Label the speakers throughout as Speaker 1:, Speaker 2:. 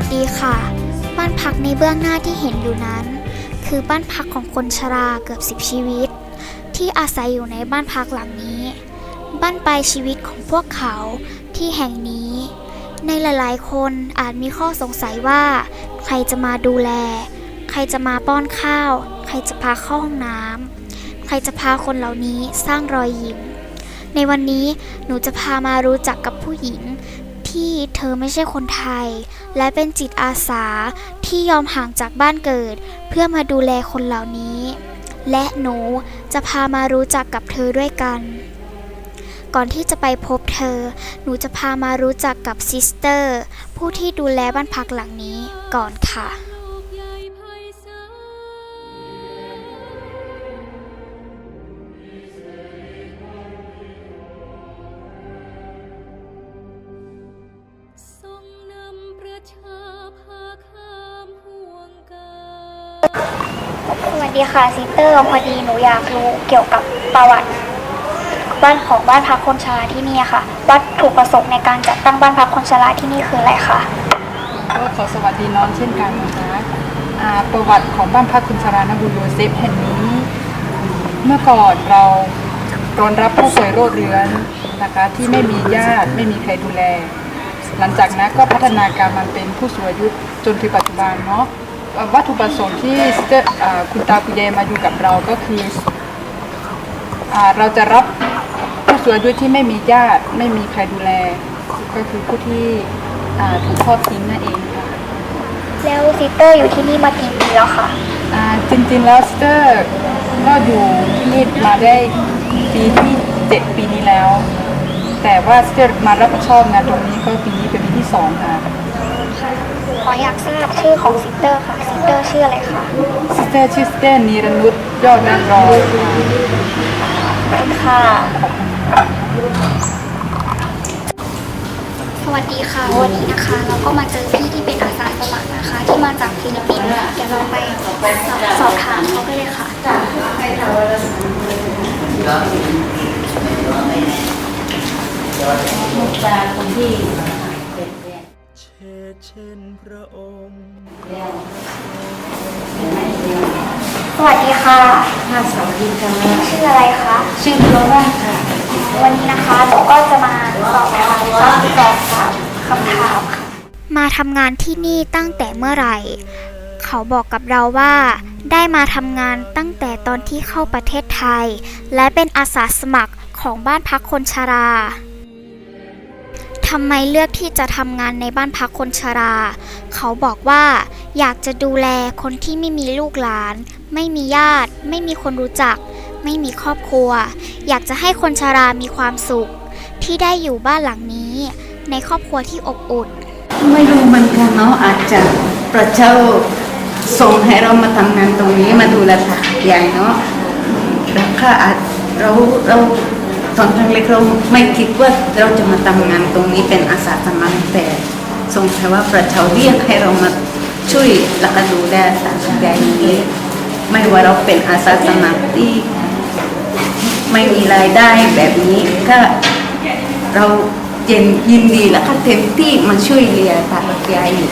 Speaker 1: สดีค่ะ บ้านพักในเบื้องหน้าที่เห็นอยู่นั้น คือบ้านพักของคนชราเกือบสิบชีวิต ที่อาศัยอยู่ในบ้านพักหลังนี้ บ้านปลายชีวิตของพวกเขาที่แห่งนี้ ในหลายๆ คนอาจมีข้อสงสัยว่า ใครจะมาดูแล ใครจะมาป้อนข้าว ใครจะพาเข้าห้องน้ำใครจะพาคนเหล่านี้สร้างรอยยิ้มในวันนี้หนูจะพามารู้จักกับผู้หญิง ที่เธอไม่ใช่คนไทย และเป็นจิตอาสาที่ยอมห่างจากบ้านเกิด เพื่อมาดูแลคนเหล่านี้ และหนูจะพามารู้จักกับเธอด้วยกัน ก่อนที่จะไปพบเธอ หนูจะพามารู้จักกับซิสเตอร์ ผู้ที่ดูแลบ้านพักหลังนี้ก่อนค่ะ สวัสดีค่ะซิสเตอร์พอดีหนูอยากรู้เกี่ยวกับประวัติ บ้านของบ้านพักคนชราที่นี่ค่ะ วัตถุประสงค์ในการจัดตั้งบ้านพักคนชราที่นี่คืออะไรคะ
Speaker 2: ก็ขอสวัสดีน้องเช่นกันนะคะอ่าประวัติของบ้านพักคุณชารานบุญโยเซฟแห่งนี้ เมื่อก่อนเรารองรับผู้ป่วยโรคเรื้อนนะคะที่ไม่มีญาติไม่มีใครดูแล หลังจากนั้นก็พัฒนาการมาเป็นผู้สูงอายุจนถึงปัจจุบันเนาะ วัตถุประสงค์ที่เจ้าอ่าคุณตาคุณยายมาอยู่กับเราก็คืออาเราจะรับผู้สูงอายุที่ไม่มีญาติไม่มีใครดูแล ก็คือผู้ที่อ่าถูกทอดทิ้งนั่นเองค่ะ
Speaker 1: แล้วซิสเตอร์อยู่ที่นี่มากี่ปีแล้วคะ
Speaker 2: อ่าจริงๆแล้วสเตอร์ก็อยู่ที่นี่มาได้ปีที่เจ็ดปีนี้แล้ว แต่ว่าสเตอร์มารับผิดชอบงานตรงนี้ก็ปีนี้เป็นปีที่สองค่ะ
Speaker 1: ข ออยากทราบชื่อของซิสเตอร์ค่ะซิสเตอร์ชื่ออะไรคะ
Speaker 2: สเตอร์ชื่อสเตอร์นีรนุชยอดนันรอยค่ะ
Speaker 1: ค่ะ สวัสดีค่ะ วันนี้นะคะ เราก็มาเจอพี่ที่เป็นอาสาสมัครนะคะ ที่มาจากฟิลิปปินส์เดี๋ยวเราไปสอบถามเขากันเลยค่ะ
Speaker 3: เช่ เช่นพระองค์
Speaker 1: สวัสดีค่ะ
Speaker 4: ค่ะสวัสดีค่ะ
Speaker 1: ชื่ออะไรคะ
Speaker 4: ชื่อโรล่าค่ะ
Speaker 1: วันนี้นะคะหนูก็จะมาสอบถามสอบสอบถามคำถามค่ะมาทำงานที่นี่ตั้งแต่เมื่อไหร่ เขาบอกกับเราว่า ได้มาทำงานตั้งแต่ตอนที่เข้าประเทศไทย และเป็นอาสาสมัครของบ้านพักคนชรา ทำไมเลือกที่จะทำงานในบ้านพักคนชรา เขาบอกว่าอยากจะดูแลคนที่ไม่มีลูกหลาน ไม่มีญาติ ไม่มีคนรู้จัก ไม่มีครอบครัว อยากจะให้คนชรามีความสุข ที่ได้อยู่บ้านหลังนี้ ในครอบครัวที่อบอุ่น
Speaker 4: ไม่รู้เหมือนกันเนาะอาจจะประเจ้าส่งให้เรามาทำงานตรงนี้มาดูแลตายายเนาะแล้วก็อาจเราเรา ตอนครั้งเล็กเราไม่คิดว่าเราจะมาทำงานตรงนี้เป็นอาสาสมัครแต่สงสัยว่าประเจ้าเรียกให้เรามาช่วยแล้วก็ดูแลตายายนี้ ไม่ว่าเราเป็นอาสาสมัครที่ไม่มีรายได้แบบนี้ก็เราเย็นยินดีและก็เต็มที่มาช่วยเหลือตากับยายอยู่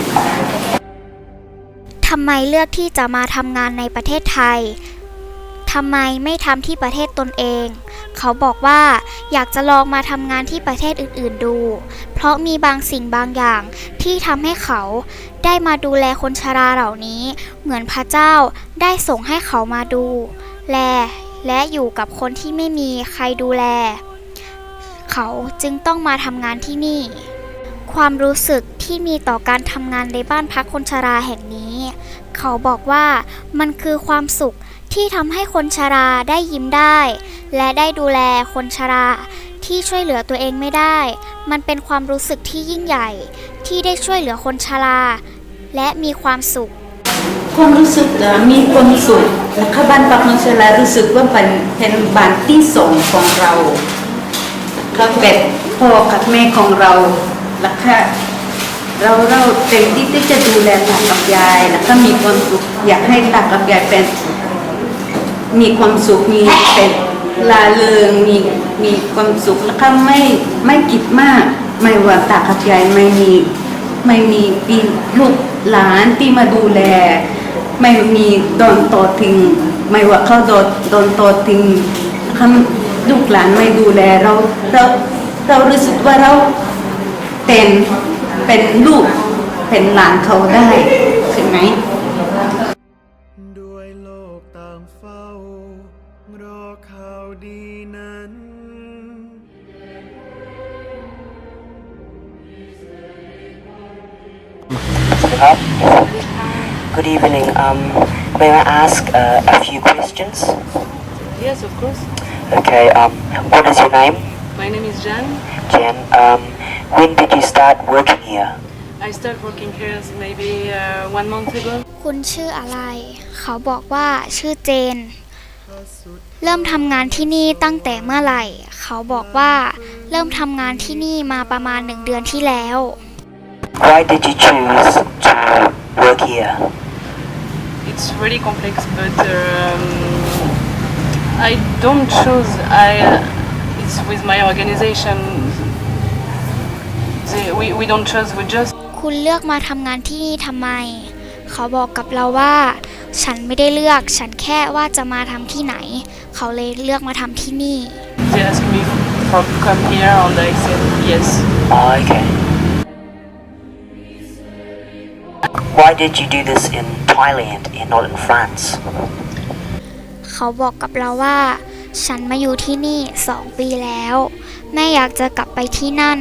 Speaker 1: ทำไมเลือกที่จะมาทำงานในประเทศไทย ทำไมไม่ทำที่ประเทศตนเอง เขาบอกว่าอยากจะลองมาทำงานที่ประเทศอื่นๆดู เพราะมีบางสิ่งบางอย่างที่ทำให้เขาได้มาดูแลคนชราเหล่านี้ เหมือนพระเจ้าได้ส่งให้เขามาดู แล และอยู่กับคนที่ไม่มีใครดูแล เขาจึงต้องมาทำงานที่นี่ ความรู้สึกที่มีต่อการทำงานในบ้านพักคนชราแห่งนี้ เขาบอกว่ามันคือความสุข ที่ทำให้คนชราได้ยิ้มได้ และได้ดูแลคนชราที่ช่วยเหลือตัวเองไม่ได้ มันเป็นความรู้สึกที่ยิ่งใหญ่ ที่ได้ช่วยเหลือคนชราและมีความสุข
Speaker 4: ความรู้สึกมีความสุขและบ้านปักมังสลารู้สึกว่าเป็นเป็นบ้านที่สองของเราก็เป็นพ่อกับแม่ของเราแล้วก็เราเราเต็มที่ที่จะดูแลตากับยายแล้วก็มีความสุขอยากให้ตากับยายเป็นสุข มีความสุขมีเป็นลาเริงมีมีความสุขแล้วก็ไม่ไม่คิดมาก ไม่ว่าตากับยายไม่มีไม่มีปีลูกหลานที่มาดูแล ไม่มีโดนโตทิ้งไม่ว่าเขาโดนโดนโตทิ้งคำลูกหลานไม่ดูแลเราเราเรารู้สึกว่าเราเป็นเป็นลูกเป็นหลานเขาได้ใช่ไหม
Speaker 5: Good evening. Um, may I ask uh, a few questions?
Speaker 6: Yes, of course.
Speaker 5: Okay. Um, what is your name,
Speaker 6: My name is Jan.
Speaker 5: Jen? Um, when did you start working here?
Speaker 6: I started working here maybe uh, one month ago.
Speaker 1: คุณชื่ออะไร เขาบอกว่าชื่อเจน เริ่มทำงานที่นี่ตั้งแต่เมื่อไหร่ เขาบอกว่า เริ่มทำงานที่นี่มาประมาณหนึ่งเดือนที่แล้ว
Speaker 5: Why did you choose to work here?
Speaker 6: It's really complex, but um, I don't choose. I uh, it's with my organization. They, we, we don't choose. We just
Speaker 1: คุณเลือกมาทำงานที่นี่ทำไม เขาบอกกับเราว่า ฉันไม่ได้เลือก ฉันแค่ว่าจะมาทำที่ไหน เขาเลยเลือกมาทำที่นี่
Speaker 6: they ask me for come here, and I said yes.
Speaker 5: Oh, okay. Why did you do this in Thailand and not in France?
Speaker 1: เขาบอกกับเราว่า ฉันมาอยู่ที่นี่สองปีแล้ว แม่อยากจะกลับไปที่นั่น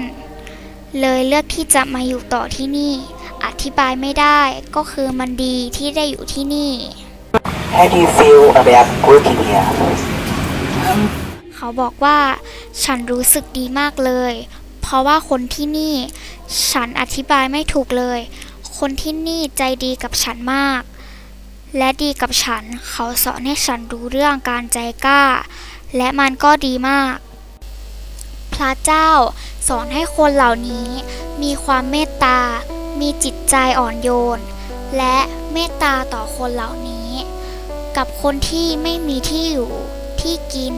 Speaker 1: เลยเลือกที่จะมาอยู่ต่อที่นี่ อธิบายไม่ได้ก็คือมันดีที่ได้อยู่ที่นี่
Speaker 5: How do you feel about working here?
Speaker 1: เขาบอกว่าฉันรู้สึกดีมากเลย เพราะว่าคนที่นี่ ฉันอธิบายไม่ถูกเลย คนที่นี่ใจดีกับฉันมาก และดีกับฉัน เขาสอนให้ฉันรู้เรื่องการใจกล้า และมันก็ดีมาก พระเจ้าสอนให้คนเหล่านี้มีความเมตตา มีจิตใจอ่อนโยน และเมตตาต่อคนเหล่านี้ กับคนที่ไม่มีที่อยู่ที่กิน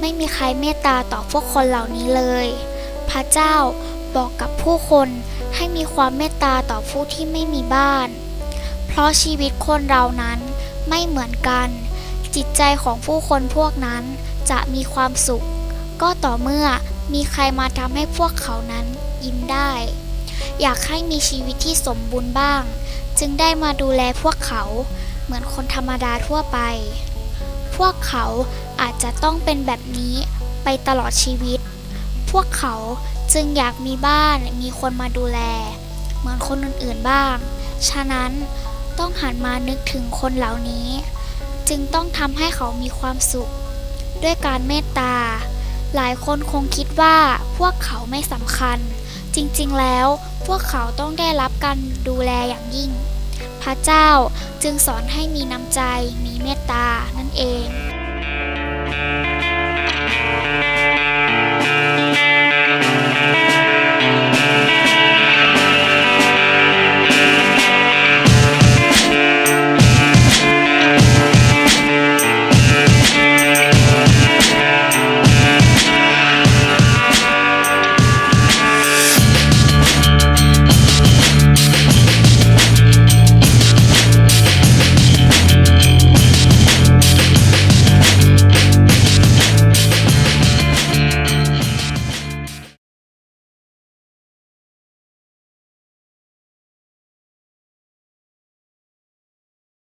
Speaker 1: ไม่มีใครเมตตาต่อพวกคนเหล่านี้เลย พระเจ้า บอกกับผู้คนให้มีความเมตตาต่อผู้ที่ไม่มีบ้าน เพราะชีวิตคนเรานั้นไม่เหมือนกัน จิตใจของผู้คนพวกนั้นจะมีความสุข ก็ต่อเมื่อมีใครมาทำให้พวกเขานั้นยิ้มได้ อยากให้มีชีวิตที่สมบูรณ์บ้าง จึงได้มาดูแลพวกเขาเหมือนคนธรรมดาทั่วไป พวกเขาอาจจะต้องเป็นแบบนี้ไปตลอดชีวิต พวกเขา จึงอยากมีบ้านมีคนมาดูแล เหมือนคนอื่นๆบ้าง ฉะนั้นต้องหันมานึกถึงคนเหล่านี้ จึงต้องทำให้เขามีความสุข ด้วยการเมตตา หลายคนคงคิดว่าพวกเขาไม่สำคัญ จริงๆแล้วพวกเขาต้องได้รับการดูแลอย่างยิ่ง พระเจ้าจึงสอนให้มีน้ำใจ มีเมตตานั่นเอง